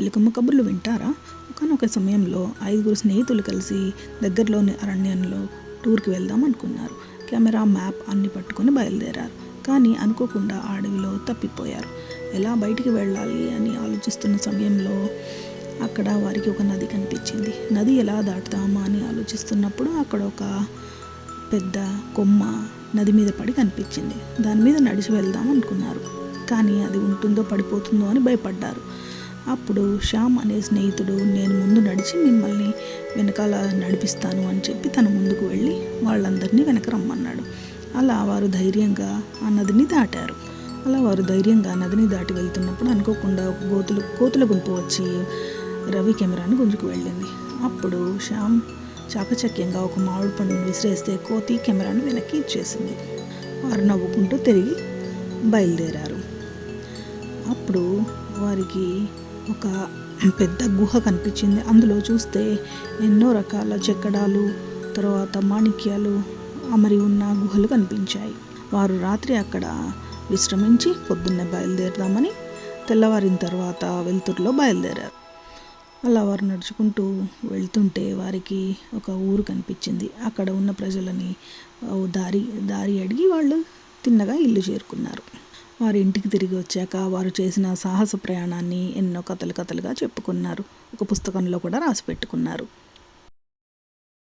చిలకమ్మ కబుర్లు వింటారా? ఒకనొక సమయంలో ఐదుగురు స్నేహితులు కలిసి దగ్గరలోని అరణ్యంలో టూర్కి వెళ్దాం అనుకున్నారు. కెమెరా మ్యాప్ అన్ని పట్టుకొని బయలుదేరారు. కానీ అనుకోకుండా అడవిలో తప్పిపోయారు. ఎలా బయటికి వెళ్ళాలి అని ఆలోచిస్తున్న సమయంలో అక్కడ వారికి ఒక నది కనిపించింది. నది ఎలా దాటుతామా అని ఆలోచిస్తున్నప్పుడు అక్కడ ఒక పెద్ద కొమ్మ నది మీద పడి కనిపించింది. దాని మీద నడిచి వెళ్దాం అనుకున్నారు. కానీ అది ఉంటుందో పడిపోతుందో అని భయపడ్డారు. అప్పుడు శ్యామ్ అనే స్నేహితుడు నేను ముందు నడిచి మిమ్మల్ని వెనకాల నడిపిస్తాను అని చెప్పి తన ముందుకు వెళ్ళి వాళ్ళందరినీ వెనక రమ్మన్నాడు. అలా వారు ధైర్యంగా ఆ నదిని దాటారు. అలా వారు ధైర్యంగా నదిని దాటి వెళ్తున్నప్పుడు అనుకోకుండా ఒక గోతులు కోతుల గుంపు వచ్చి రవి కెమెరాను గుంజుకు వెళ్ళింది. అప్పుడు శ్యామ్ చాకచక్యంగా ఒక మామిడి పండును విసిరేస్తే కోతి కెమెరాను వెనక్కి ఇచ్చేసింది. వారు నవ్వుకుంటూ తిరిగి బయలుదేరారు. అప్పుడు వారికి ఒక పెద్ద గుహ కనిపించింది. అందులో చూస్తే ఎన్నో రకాల చెక్కడాలు తర్వాత మాణిక్యాలు అమరి ఉన్న గుహలు కనిపించాయి. వారు రాత్రి అక్కడ విశ్రమించి పొద్దున్నే బయలుదేరదామని తెల్లవారిన తర్వాత వెలుతురులో బయలుదేరారు. అలా వారు నడుచుకుంటూ వెళ్తుంటే వారికి ఒక ఊరు కనిపించింది. అక్కడ ఉన్న ప్రజలని దారి దారి అడిగి వాళ్ళు తిన్నగా ఇల్లు చేరుకున్నారు. వారి ఇంటికి తిరిగి వచ్చాక వారు చేసిన సాహస ప్రయాణాన్ని ఎన్నో కథలు కథలుగా చెప్పుకున్నారు. ఒక పుస్తకంలో కూడా రాసి పెట్టుకున్నారు.